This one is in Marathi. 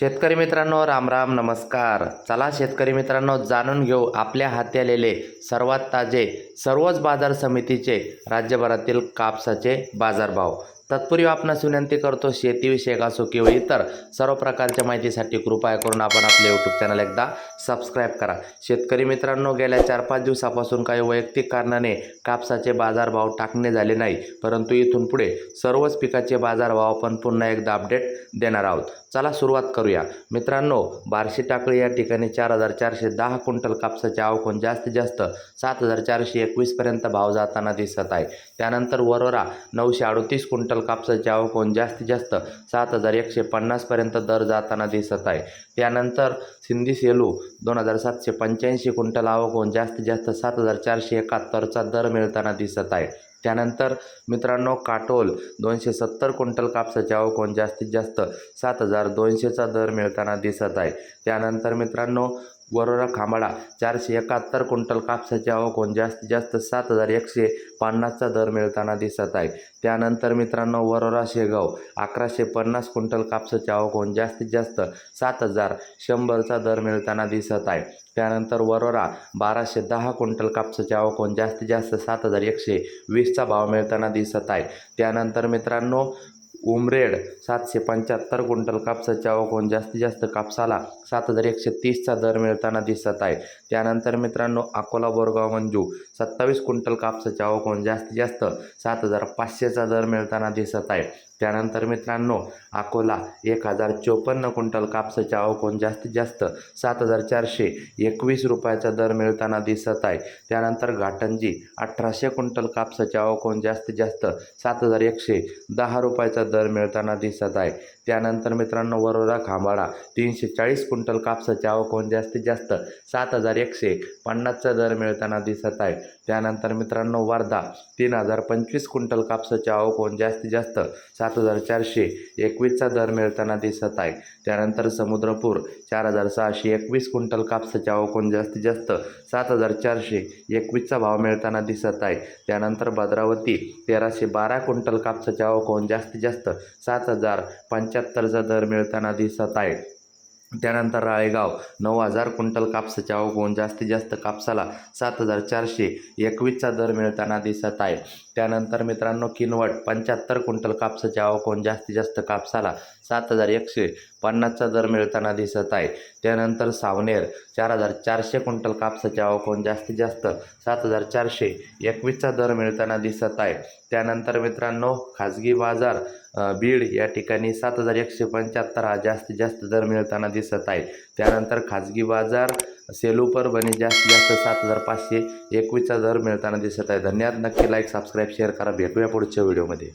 शेतकरी मित्रांनो राम राम नमस्कार. चला शेतकरी मित्रांनो जाणून घेऊ आपल्या हाती आलेले सर्वात ताजे सर्वच बाजार समितीचे राज्यभरातील कापसाचे बाजारभाव. तत्पूर्वी आपणास विनंती करतो शेतीविषयक असो किंवा इतर सर्व प्रकारच्या माहितीसाठी कृपया करून आपण आपले यूट्यूब चॅनल एकदा सबस्क्राईब करा. शेतकरी मित्रांनो गेल्या चार पाच दिवसापासून काही वैयक्तिक कारणाने कापसाचे बाजारभाव टाकणे झाले नाही. परंतु इथून पुढे सर्वच पिकाचे बाजारभाव आपण पुन्हा एकदा अपडेट देणार आहोत. चला सुरुवात करूया. मित्रांनो बार्शी टाकळी या ठिकाणी चार हजार चारशे दहा क्विंटल कापसाचे आवकून जास्तीत जास्त सात हजार चारशे एकवीसपर्यंत भाव जाताना दिसत आहे. त्यानंतर वरोरा नऊशे अडतीस क्विंटल कापसाचे आवकून जास्तीत जास्त सात हजार एकशे पन्नासपर्यंत दर जाताना दिसत आहे. त्यानंतर सिंधी सेलू दोन हजार सातशे पंच्याऐंशी क्विंटल आवकून जास्तीत जास्त सात हजार चारशे एकाहत्तरचा दर मिळताना दिसत आहे. त्यानंतर मित्रांनो काटोल दोनशे सत्तर क्विंटल कापसाचे आवकून जास्तीत जास्त सात हजार दोनशेचा दर मिळताना दिसत आहे. त्यानंतर मित्रांनो वरोरा खांबाडा चारशे एकाहत्तर क्विंटल कापसाचे होऊन जास्तीत जास्त सात हजार एकशे पन्नासचा दर मिळताना दिसत आहे. त्यानंतर मित्रांनो वरोरा शेगाव अकराशे पन्नास क्विंटल कापसाचा आवक होऊन जास्तीत जास्त सात हजार शंभरचा दर मिळताना दिसत आहे. त्यानंतर वरोरा बाराशे दहा क्विंटल कापसाचे होऊन जास्तीत जास्त सात हजार एकशे वीसचा भाव मिळताना दिसत आहे. त्यानंतर मित्रांनो उमरेड सातशे पंच्याहत्तर क्विंटल कापसाच्या होऊन जास्तीत जास्त कापसाला सात हजार एकशे तीसचा दर मिळताना दिसत आहे. त्यानंतर मित्रांनो अकोला बोरगाव मंजू सत्तावीस क्विंटल कापसाच्या होऊन जास्तीत जास्त सात हजार पाचशेचा दर मिळताना दिसत आहे. त्यानंतर मित्रांनो अकोला एक हजार चोपन्न क्विंटल कापसाच्या आवकून जास्तीत जास्त सात हजार चारशे एकवीस रुपयाचा दर मिळताना दिसत आहे. त्यानंतर घाटंजी अठराशे क्विंटल कापसाच्या आवकून जास्तीत जास्त सात हजार एकशे दहा रुपयाचा दर मिळताना दिसत आहे. त्यानंतर मित्रांनो वरोरा खांबाळा तीनशे चाळीस क्विंटल कापसाच्या आवकून जास्तीत जास्त सात हजार एकशे पन्नासचा दर मिळताना दिसत आहे. त्यानंतर मित्रांनो वर्धा तीन हजार पंचवीस क्विंटल कापसाच्या आवकून जास्तीत जास्त सात सात हजार चारशे एकवीसचा दर मिळताना दिसत आहे. त्यानंतर समुद्रपूर चार हजार सहाशे एकवीस क्विंटल कापसाच्या ओकून जास्तीत जास्त सात हजार चारशे एकवीसचा भाव मिळताना दिसत आहे. त्यानंतर भद्रावती तेराशे बारा क्विंटल कापसाच्या ओकून जास्तीत जास्त सात हजार पंच्याहत्तरचा दर मिळताना दिसत आहे. त्यानंतर राळेगाव नऊ हजार क्विंटल कापसाच्या आवकून जास्तीत जास्त कापसाला सात हजार चारशे एकवीसचा दर मिळताना दिसत आहे. त्यानंतर मित्रांनो किनवट पंच्याहत्तर क्विंटल कापसाचे आवकून जास्तीत जास्त कापसाला सात हजार एकशे पन्नासचा दर मिळताना दिसत आहे. त्यानंतर सावनेर चार हजार चारशे क्विंटल कापसाचे आवकून जास्तीत जास्त सात हजार चारशे एकवीसचा दर मिळताना दिसत आहे. त्यानंतर मित्रांनो खाजगी बाजार बीड या ठिकाणी सात हजार एकशे पंच्याहत्तर हा जास्तीत जास्त दर मिळताना दिसत आहे. त्यानंतर खाजगी बाजार सेलू बने जास्तीत जास्त सात हजार पाचशे एकवीसचा दर मिळताना दिसत आहे. धन्यवाद. नक्की लाईक सबस्क्राईब शेअर करा. भेटूया पुढच्या व्हिडिओमध्ये